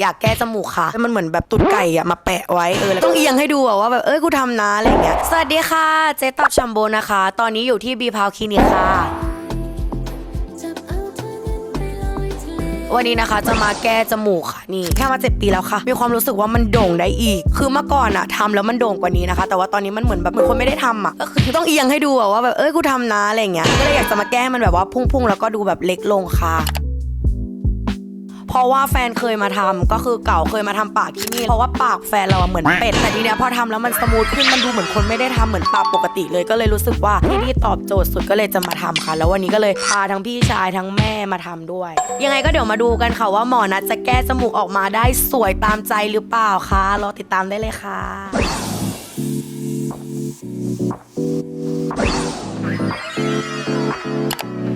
อยากแก้จมูกค่ะมันเหมือนแบบตุดไก่อะมาแปะไว้เออแล้วต้องเอียงให้ดูอะว่าแบบเอ้ยกูทำนะอะไรอย่างเงี้ยสวัสดีค่ะเจ๊ตับชัมโบนะคะ ตอนนี้อยู่ที่บีพาวคลินิกค่ะ วันนี้นะคะจะมาแก้จมูกค่ะนี่แค่มาเจ็ดปีแล้วค่ะ มีความรู้สึกว่ามันโด่งได้อีก คือเมื่อก่อนอะทำแล้วมันโด่งกว่านี้นะคะ แต่ว่าตอนนี้มันเหมือนแบบเหมือนคนไม่ได้ทำอะก็คือต้องเอียงให้ดูอะว่าแบบเอ้ยกูทำนะอะไรอย่างเงี้ยก็เลยอยากจะมาแก้มันแบบว่าพุ่งๆแล้วก็ดูแบบเล็กลงค่ะ เพราะว่าแฟนเคยมาทำก็คือเก่าเคยมาทำปากที่นี่เพราะว่าปากแฟนเราเหมือนเป็ดแต่ทีเนี้ยพอทำแล้วมันสมูทขึ้นมันดูเหมือนคนไม่ได้ทำเหมือนปากปกติเลยก็เลยรู้สึกว่าที่นี่ตอบโจทย์สุดก็เลยจะมาทำค่ะ แล้ววันนี้ก็เลยพาทั้งพี่ชายทั้งแม่มาทำด้วย ยังไงก็เดี๋ยวมาดูกันค่ะว่าหมอนัทจะแก้จมูกออกมาได้สวยตามใจหรือเปล่าคะรอติดตามได้เลยค่ะเ